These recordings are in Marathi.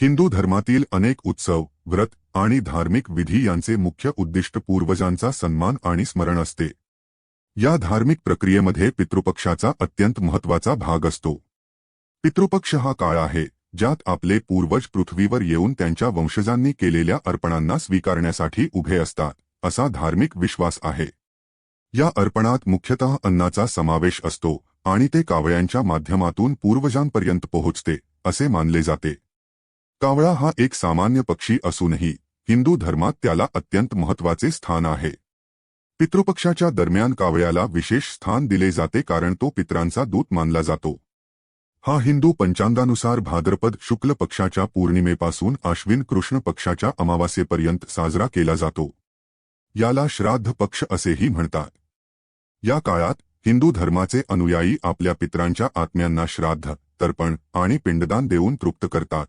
हिंदू धर्मातील अनेक उत्सव व्रत आणि धार्मिक विधी यांचे मुख्य उद्दिष्ट पूर्वजांचा सन्मान आणि स्मरण असते. या धार्मिक प्रक्रियेमध्ये पितृपक्षाचा अत्यंत महत्त्वाचा भाग असतो. पितृपक्ष हा काळ आहे ज्यात आपले पूर्वज पृथ्वीवर येऊन त्यांच्या वंशजांनी केलेल्या अर्पणांना स्वीकारण्यासाठी उभे असतात असा धार्मिक विश्वास आहे. या अर्पणात मुख्यतः अन्नाचा समावेश असतो आणि ते कावळ्यांच्या माध्यमातून पूर्वजांपर्यंत पोहोचते असे मानले जाते. कावळा हा एक सामान्य पक्षी असूनही हिंदू धर्मात त्याला अत्यंत महत्त्वाचे स्थान आहे. पितृपक्षाच्या दरम्यान कावळ्याला विशेष स्थान दिले जाते कारण तो पित्रांचा दूत मानला जातो. हा हिंदू पंचांगानुसार भाद्रपद शुक्ल पक्षाच्या पौर्णिमेपासून आश्विन कृष्ण पक्षाच्या अमावास्येपर्यंत साजरा केला जातो. याला श्राद्ध पक्ष असेही म्हणतात. या काळात हिंदू धर्माचे अनुयायी आपल्या पित्रांच्या आत्म्यांना श्राद्ध तर्पण आणि पिंडदान देऊन तृप्त करतात.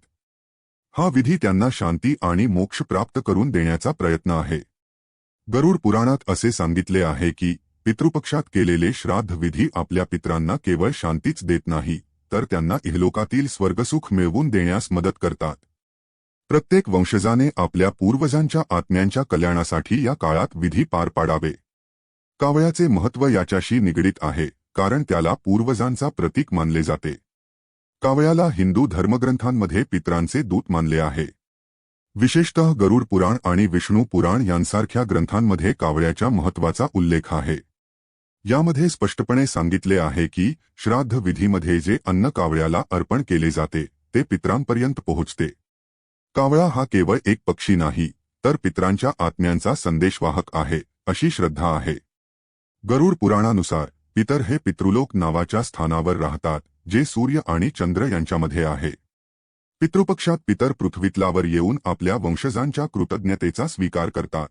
हा विधी त्यांना शांती आणि मोक्ष प्राप्त करून देण्याचा प्रयत्न आहे. गरुड पुराणात असे सांगितले आहे की पितृपक्षात केलेले श्राद्ध विधी आपल्या पित्रांना केवळ शांतीच देत नाही तर त्यांना इहलोकातील स्वर्गसुख मिळवून देण्यास मदत करतात. प्रत्येक वंशजाने आपल्या पूर्वजांच्या आत्म्यांच्या कल्याणासाठी या काळात विधी पार पाडावे. कावळ्याचे महत्त्व याच्याशी निगडीत आहे कारण त्याला पूर्वजांचा प्रतीक मानले जाते. कावळ्याला हिंदू धर्मग्रंथांमध्ये पित्रांचे दूत मानले आहे. विशेषतः गरुड पुराण आणि विष्णू पुराण यांसारख्या ग्रंथांमध्ये कावळ्याच्या महत्त्वाचा उल्लेख आहे. यामध्ये स्पष्टपणे सांगितले आहे की श्राद्ध विधीमध्ये जे अन्न कावळ्याला अर्पण केले जाते ते पित्रांपर्यंत पोहोचते. कावळा हा केवळ एक पक्षी नाही तर पित्रांच्या आत्म्यांचा संदेशवाहक आहे अशी श्रद्धा आहे. गरुड पुराणानुसार पितर हे पितृलोक नावाच्या स्थानावर राहतात जे सूर्य आणि चंद्र यांच्यामध्ये आहे. पितृपक्षात पितर पृथ्वीतलावर येऊन आपल्या वंशजांच्या कृतज्ञतेचा स्वीकार करतात.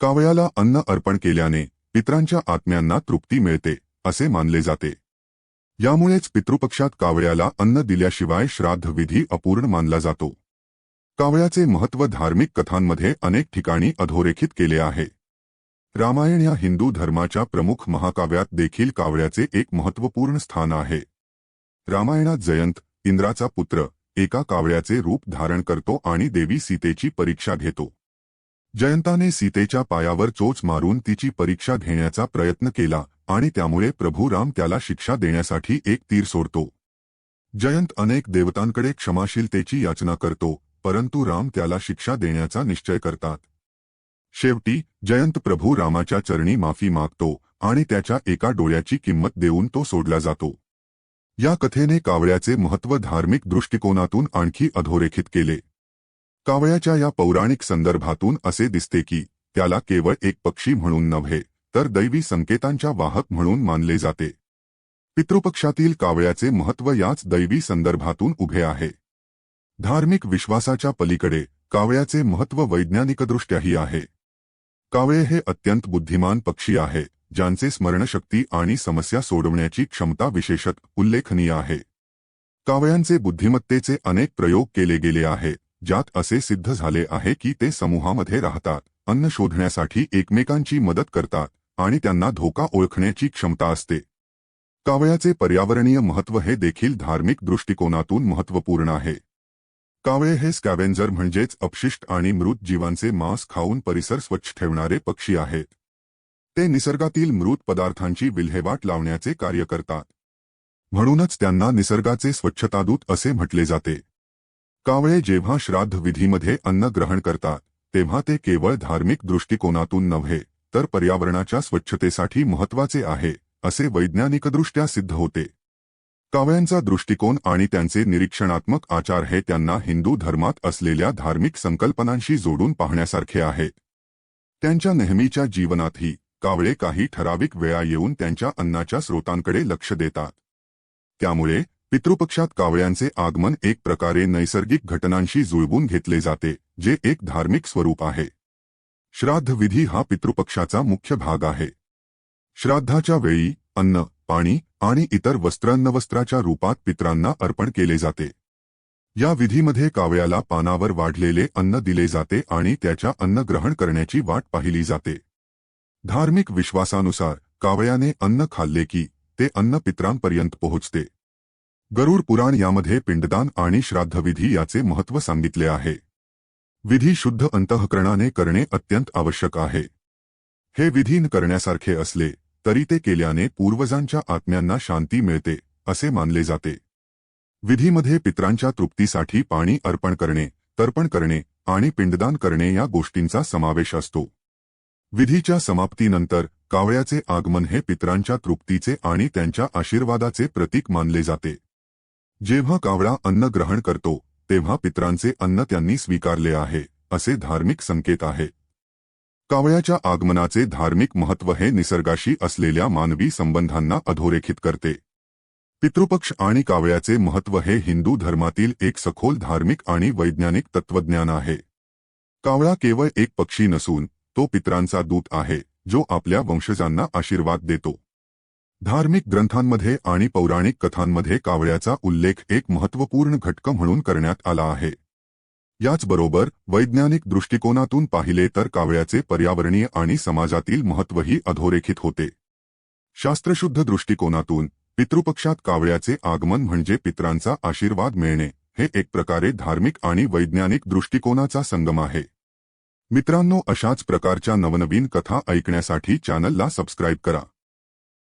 कावळ्याला अन्न अर्पण केल्याने पित्रांच्या आत्म्यांना तृप्ती मिळते असे मानले जाते. यामुळेच पितृपक्षात कावळ्याला अन्न दिल्याशिवाय श्राद्धविधी अपूर्ण मानला जातो. कावळ्याचे महत्त्व धार्मिक कथांमध्ये अनेक ठिकाणी अधोरेखित केले आहे. रामायण या हिंदू धर्माच्या प्रमुख महाकाव्यात देखील कावळ्याचे एक महत्त्वपूर्ण स्थान आहे. रामायणात जयंत इंद्राचा पुत्र एका कावळ्याचे रूप धारण करतो आणि देवी सीतेची परीक्षा घेतो. जयंताने सीतेच्या पायावर चोच मारून तिची परीक्षा घेण्याचा प्रयत्न केला आणि त्यामुळे प्रभू राम त्याला शिक्षा देण्यासाठी एक तीर सोडतो. जयंत अनेक देवतांकडे क्षमाशीलतेची याचना करतो परंतु राम त्याला शिक्षा देण्याचा निश्चय करतात. शेवटी जयंत प्रभू रामाच्या चरणी माफी मागतो आणि त्याच्या एका डोळ्याची किंमत देऊन तो सोडला जातो. या कथेने कावळ्याचे महत्त्व धार्मिक दृष्टिकोनातून आणखी अधोरेखित केले. कावळ्याच्या या पौराणिक संदर्भातून असे दिसते की त्याला केवळ एक पक्षी म्हणून नव्हे तर दैवी संकेतांच्या वाहक म्हणून मानले जाते. पितृपक्षातील कावळ्याचे महत्त्व याच दैवी संदर्भातून उभे आहे. धार्मिक विश्वासाच्या पलीकडे कावळ्याचे महत्त्व वैज्ञानिकदृष्ट्याही आहे. कावळे हे अत्यंत बुद्धिमान पक्षी आहे. ज्यांचे स्मरणशक्ती आणि समस्या सोडवण्याची क्षमता विशेषत उल्लेखनीय आहे. कावळ्यांचे बुद्धिमत्तेचे अनेक प्रयोग केले गेले आहेत ज्यात असे सिद्ध झाले आहे की ते समूहामध्ये राहतात अन्न शोधण्यासाठी एकमेकांची मदत करतात आणि त्यांना धोका ओळखण्याची क्षमता असते. कावळ्याचे पर्यावरणीय महत्त्व हे देखील धार्मिक दृष्टिकोनातून महत्त्वपूर्ण आहे. कावळे हे स्कॅव्हेंजर म्हणजेच अपशिष्ट आणि मृत जीवांचे मांस खाऊन परिसर स्वच्छ ठेवणारे पक्षी आहेत. ते निसर्गातील मृत पदार्थांची विल्हेवाट लावण्याचे कार्य करतात. म्हणूनच त्यांना निसर्गाचे स्वच्छतादूत असे म्हटले जाते. कावळे जेव्हा श्राद्ध विधीमध्ये अन्न ग्रहण करतात तेव्हा ते केवळ धार्मिक दृष्टिकोनातून नव्हे तर पर्यावरणाच्या स्वच्छतेसाठी महत्त्वाचे आहे असे वैज्ञानिकदृष्ट्या सिद्ध होते. कावळ्यांचा दृष्टिकोन आणि त्यांचे निरीक्षणात्मक आचार हे त्यांना हिंदू धर्मात असलेल्या धार्मिक संकल्पनांशी जोडून पाहण्यासारखे आहे. त्यांच्या नेहमीच्या जीवनातही कावळे काही ठराविक वेळा येऊन त्यांच्या अन्नाच्या स्रोतांकडे लक्ष देतात. त्यामुळे पितृपक्षात कावळ्यांचे आगमन एक प्रकारे नैसर्गिक घटनांशी जुळवून घेतले जाते जे एक धार्मिक स्वरूप आहे. श्राद्ध विधी हा पितृपक्षाचा मुख्य भाग आहे. श्राद्धाच्या वेळी अन्न पाणी आणि इतर वस्त्रान्नवस्त्राच्या रूपात पित्रांना अर्पण केले जाते. या विधीमध्ये कावळ्याला पानावर वाढलेले अन्न दिले जाते आणि त्याच्या अन्न ग्रहण करण्याची वाट पाहिली जाते. धार्मिक विश्वासानुसार कावळ्याने अन्न खाल्ले की ते अन्न पित्रांपर्यंत पोहोचते. गरुड पुराण यामध्ये पिंडदान आणि श्राद्धविधी याचे महत्त्व सांगितले आहे. विधी शुद्ध अंतःकरणाने करणे अत्यंत आवश्यक आहे. हे विधीन करण्यासारखे असले तरी ते केल्याने पूर्वजांच्या आत्म्यांना शांती मिळते असे मानले जाते. विधीमध्ये पित्रांच्या तृप्तीसाठी पाणी अर्पण करणे तर्पण करणे आणि पिंडदान करणे या गोष्टींचा समावेश असतो. विधीच्या समाप्तीनंतर कावळ्याचे आगमन हे पित्रांच्या तृप्तीचे आणि त्यांच्या आशीर्वादाचे प्रतीक मानले जाते. जेव्हा कावळा अन्न ग्रहण करतो तेव्हा पित्रांचे अन्न त्यांनी स्वीकारले आहे असे धार्मिक संकेत आहे. कावळ्याच्या आगमनाचे धार्मिक महत्त्व हे निसर्गाशी असलेल्या मानवी संबंधांना अधोरेखित करते. पितृपक्ष आणि कावळ्याचे महत्त्व हे हिंदू धर्मातील एक सखोल धार्मिक आणि वैज्ञानिक तत्वज्ञान आहे. कावळा केवळ एक पक्षी नसून तो पित्रांचा दूत आहे जो आपल्या वंशजांना आशीर्वाद देतो. धार्मिक ग्रंथांमध्ये आणि पौराणिक कथांमध्ये कावळ्याचा उल्लेख एक महत्त्वपूर्ण घटक म्हणून करण्यात आला आहे. याचबरोबर वैज्ञानिक दृष्टिकोनातून पाहिले तर कावळ्याचे पर्यावरणीय आणि समाजातील महत्त्वही अधोरेखित होते. शास्त्रशुद्ध दृष्टिकोनातून पितृपक्षात कावळ्याचे आगमन म्हणजे पित्रांचा आशीर्वाद मिळणे हे एक प्रकारे धार्मिक आणि वैज्ञानिक दृष्टिकोनाचा संगम आहे. मित्रांनो अशाच प्रकारच्या नवनवीन कथा ऐकण्यासाठी चॅनलला सबस्क्राईब करा.